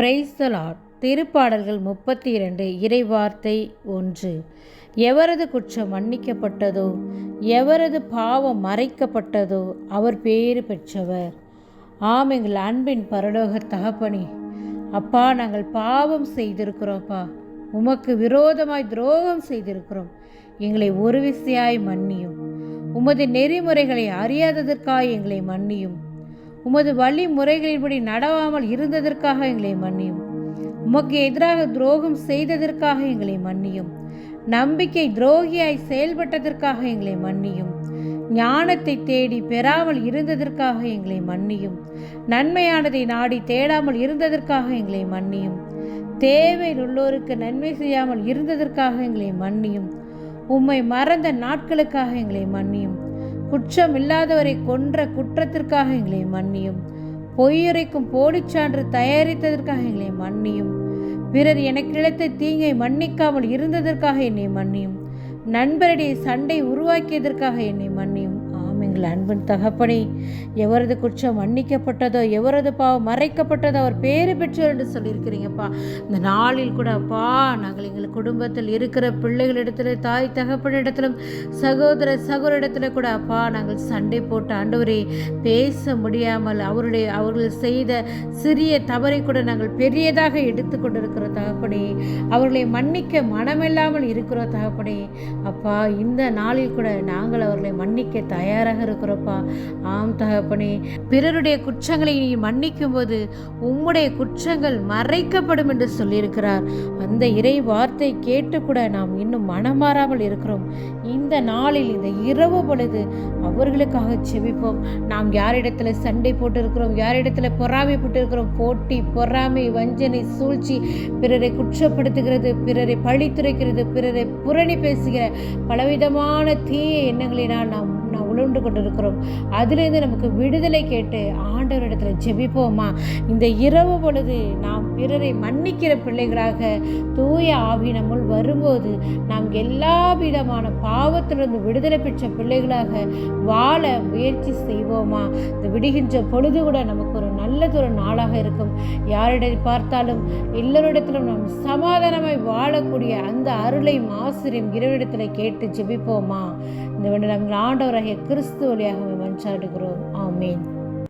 பிரைஸ்தலார் திருப்பாடல்கள் முப்பத்தி இரண்டு இறைவார்த்தை ஒன்று. எவரது குற்றம் மன்னிக்கப்பட்டதோ எவரது பாவம் மறைக்கப்பட்டதோ அவர் பேறு பெற்றவர். ஆம் எங்கள் அன்பின் பரலோக தகப்பனி அப்பா நாங்கள் பாவம் செய்திருக்கிறோம்ப்பா. உமக்கு விரோதமாய் துரோகம் செய்திருக்கிறோம். எங்களை ஒரு விசையாய் மன்னியும். உமது நெறிமுறைகளை அறியாததற்காய் எங்களை மன்னியும். உமது வழிமுறைகளின்படி நடவாமல் இருந்ததற்காக எங்களை மன்னியும். உமக்கு எதிராக துரோகம் செய்ததற்காக எங்களை மன்னியும். நம்பிக்கை துரோகியாய் செயல்பட்டதற்காக எங்களை மன்னியும். ஞானத்தை தேடி பெறாமல் இருந்ததற்காக எங்களை மன்னியும். நன்மையானதை நாடி தேடாமல் இருந்ததற்காக எங்களை மன்னியும். தேவையில் உள்ளோருக்கு நன்மை செய்யாமல் இருந்ததற்காக எங்களை மன்னியும். உம்மை மறந்த நாட்களுக்காக எங்களை மன்னியும். குற்றம் இல்லாதவரை கொன்ற குற்றத்திற்காக எங்களை மன்னியும். பொய்யுரைக்கும் போலிச்சான்று தயாரித்ததற்காக எங்களை மன்னியும். பிறர் எனக்கு இழைத்த தீங்கை மன்னிக்காமல் இருந்ததற்காக என்னை மன்னியும். நண்பரிடையே சண்டை உருவாக்கியதற்காக என்னை மன்னியும் எங்கள் அன்பின் தகப்பனே எவரது குற்றம் மன்னிக்கப்பட்டதோ எவரது பாவம் மறைக்கப்பட்டதோ அவர் பேறு பெற்றோர் என்று சொல்லியிருக்கிறீங்கப்பா. இந்த நாளில் கூட அப்பா நாங்கள் எங்கள் குடும்பத்தில் இருக்கிற பிள்ளைகளிடத்துல தாய் தகப்பனிடத்திலும் சகோதர சகோதரிடத்துல கூட அப்பா நாங்கள் சண்டை போட்டு ஆண்டவரே பேச முடியாமல் அவருடைய அவர்கள் செய்த சிறிய தவறை கூட நாங்கள் பெரியதாக எடுத்துக்கொண்டிருக்கிற தகப்பனே அவர்களை மன்னிக்க மனமில்லாமல் இருக்கிறோம் தகப்பனே அப்பா இந்த நாளில் கூட நாங்கள் அவர்களை மன்னிக்க தயாராக இருக்கிறோப்பா. ஆம் தகப்பனே பிறருடைய குற்றங்களை நீ மன்னிக்கும் போது உம்முடைய குற்றங்கள் மறைக்கப்படும் என்று சொல்லியிருக்கிறார். அந்த இறை வார்த்தை கேட்டு கூட நாம் இன்னும் மனமாறாமல் இருக்கிறோம். இந்த நாளில் இந்த இரவு பொழுது அவர்களுக்காக செபிப்போம். நாம் யாரிடத்துல சண்டை போட்டு இருக்கிறோம் யாரிடத்துல பொறாமைப்பட்டு இருக்கிறோம் போட்டி பொறாமை வஞ்சனை சூழ்ச்சி பிறரை குற்றப்படுத்துகிறது பிறரை பழித்துரைக்கிறது பிறரை புரணி பேசுகிற பலவிதமான தீய எண்ணங்களினால் நாம் உணர்ந்து கொண்டிருக்கிறோம். அதிலிருந்து நமக்கு விடுதலை கேட்டு ஆண்டவரிடத்தில் ஜெபிப்போமா? இந்த இரவு பொழுது நாம் பிறரை மன்னிக்கிற பிள்ளைகளாக தூய ஆவி நம்முள் வரும்போது நாம் எல்லா விதமான பாவத்திலிருந்து விடுதலை பெற்ற பிள்ளைகளாக வாழ முயற்சி செய்வோமா? இந்த விடுகின்ற பொழுது கூட நமக்கு ஒரு நல்லதொரு நாளாக இருக்கும். யாரிடை பார்த்தாலும் எல்லோரிடத்திலும் நாம் சமாதானமாய் வாழக்கூடிய அந்த அருளையும் ஆசிரியம் இரவிடத்தில் கேட்டு ஜெபிப்போமா? இந்த வேண்டு நம்ம ஆண்டவராகிய கிறிஸ்து வழியாக மன்றாடுகிறோம். ஆமேன்.